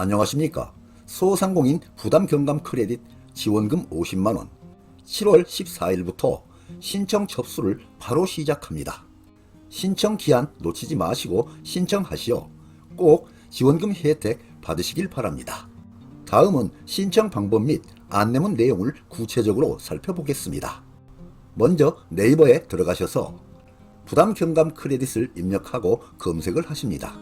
안녕하십니까. 소상공인 부담 경감 크레딧 지원금 50만원 7월 14일부터 신청 접수를 바로 시작합니다. 신청 기한 놓치지 마시고 신청하시어 꼭 지원금 혜택 받으시길 바랍니다. 다음은 신청 방법 및 안내문 내용을 구체적으로 살펴보겠습니다. 먼저 네이버에 들어가셔서 부담 경감 크레딧을 입력하고 검색을 하십니다.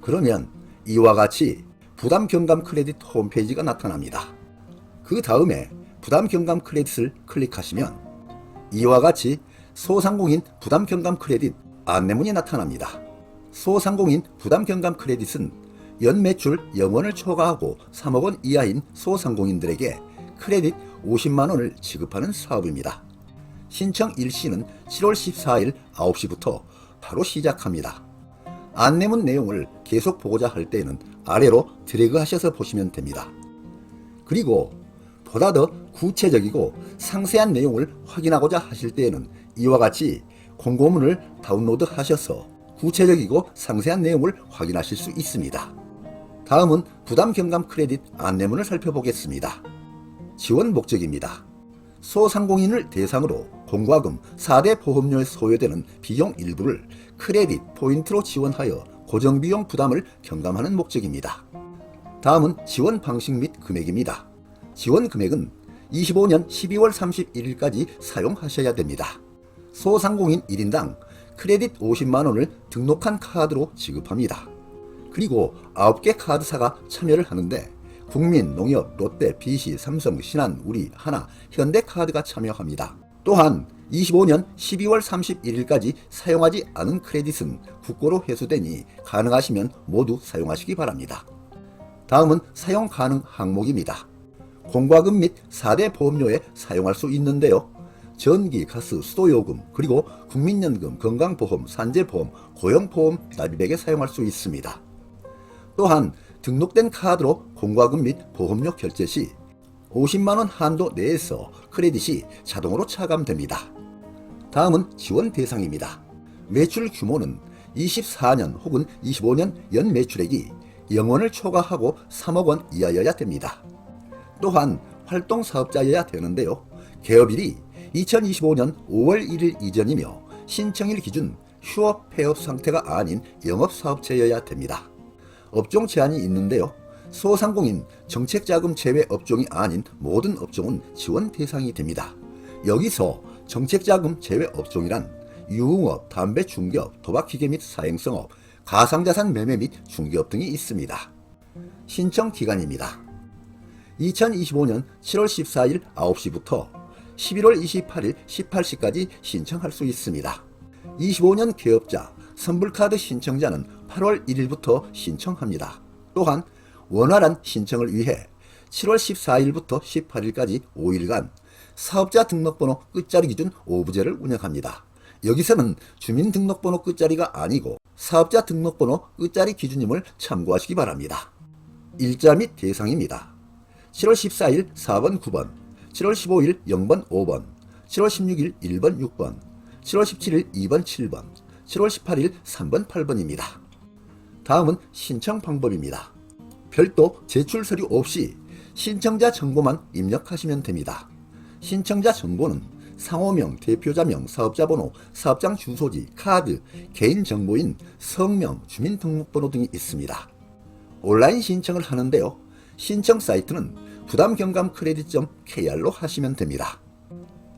그러면 이와 같이 부담 경감 크레딧 홈페이지가 나타납니다. 그 다음에 부담 경감 크레딧을 클릭하시면 이와 같이 소상공인 부담 경감 크레딧 안내문이 나타납니다. 소상공인 부담 경감 크레딧은 연 매출 0원을 초과하고 3억 원 이하인 소상공인들에게 크레딧 50만 원을 지급하는 사업입니다. 신청 일시는 7월 14일 9시부터 바로 시작합니다. 안내문 내용을 계속 보고자 할 때는 아래로 드래그 하셔서 보시면 됩니다. 그리고 보다 더 구체적이고 상세한 내용을 확인하고자 하실 때에는 이와 같이 공고문을 다운로드 하셔서 구체적이고 상세한 내용을 확인하실 수 있습니다. 다음은 부담 경감 크레딧 안내문을 살펴보겠습니다. 지원 목적입니다. 소상공인을 대상으로 공과금 4대 보험료에 소요되는 비용 일부를 크레딧 포인트로 지원하여 고정비용 부담을 경감하는 목적입니다. 다음은 지원 방식 및 금액입니다. 지원 금액은 25년 12월 31일까지 사용하셔야 됩니다. 소상공인 1인당 크레딧 50만원을 등록한 카드로 지급합니다. 그리고 9개 카드사가 참여를 하는데 국민, 농협, 롯데, BC, 삼성, 신한, 우리, 하나, 현대카드가 참여합니다. 또한 25년 12월 31일까지 사용하지 않은 크레딧은 국고로 회수되니 가능하시면 모두 사용하시기 바랍니다. 다음은 사용 가능 항목입니다. 공과금 및 4대 보험료에 사용할 수 있는데요. 전기, 가스, 수도요금, 그리고 국민연금, 건강보험, 산재보험, 고용보험 납입액에 사용할 수 있습니다. 또한 등록된 카드로 공과금 및 보험료 결제 시 50만원 한도 내에서 크레딧이 자동으로 차감됩니다. 다음은 지원 대상입니다. 매출 규모는 24년 혹은 25년 연 매출액이 0원을 초과하고 3억 원 이하여야 됩니다. 또한 활동 사업자여야 되는데요. 개업일이 2025년 5월 1일 이전이며 신청일 기준 휴업 폐업 상태가 아닌 영업 사업체여야 됩니다. 업종 제한이 있는데요. 소상공인 정책자금 제외 업종이 아닌 모든 업종은 지원 대상이 됩니다. 여기서 정책자금 제외 업종이란 유흥업, 담배 중개업, 도박기계 및 사행성업, 가상자산 매매 및 중개업 등이 있습니다. 신청 기간입니다. 2025년 7월 14일 9시부터 11월 28일 18시까지 신청할 수 있습니다. 25년 개업자, 선불카드 신청자는 8월 1일부터 신청합니다. 또한 원활한 신청을 위해 7월 14일부터 18일까지 5일간 사업자 등록번호 끝자리 기준 5부제를 운영합니다. 여기서는 주민등록번호 끝자리가 아니고 사업자 등록번호 끝자리 기준임을 참고하시기 바랍니다. 일자 및 대상입니다. 7월 14일 4번 9번, 7월 15일 0번 5번, 7월 16일 1번 6번, 7월 17일 2번 7번, 7월 18일 3번 8번입니다. 다음은 신청 방법입니다. 별도 제출 서류 없이 신청자 정보만 입력하시면 됩니다. 신청자 정보는 상호명, 대표자명, 사업자번호, 사업장 주소지, 카드, 개인 정보인 성명, 주민등록번호 등이 있습니다. 온라인 신청을 하는데요. 신청 사이트는 부담경감 크레딧.kr로 하시면 됩니다.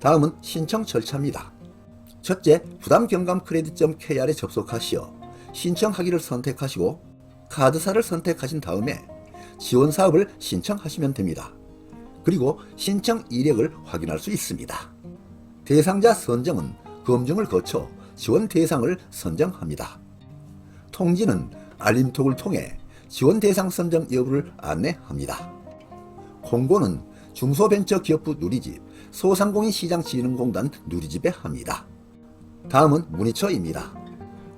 다음은 신청 절차입니다. 첫째, 부담경감 크레딧.kr에 접속하시어 신청하기를 선택하시고 카드사를 선택하신 다음에 지원 사업을 신청하시면 됩니다. 그리고 신청 이력을 확인할 수 있습니다. 대상자 선정은 검증을 거쳐 지원 대상을 선정합니다. 통지는 알림톡을 통해 지원 대상 선정 여부를 안내합니다. 공고는 중소벤처기업부 누리집, 소상공인시장진흥공단 누리집에 합니다. 다음은 문의처입니다.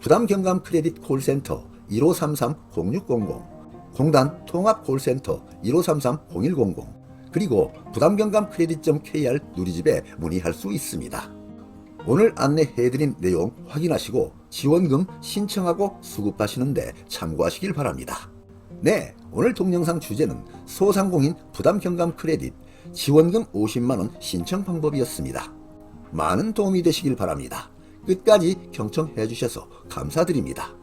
부담 경감 크레딧 콜센터 1533-0600, 공단 통합 콜센터 1533-0100, 그리고 부담경감크레딧.kr 누리집에 문의할 수 있습니다. 오늘 안내해드린 내용 확인하시고 지원금 신청하고 수급하시는데 참고하시길 바랍니다. 네, 오늘 동영상 주제는 소상공인 부담경감 크레딧 지원금 50만원 신청 방법이었습니다. 많은 도움이 되시길 바랍니다. 끝까지 경청해 주셔서 감사드립니다.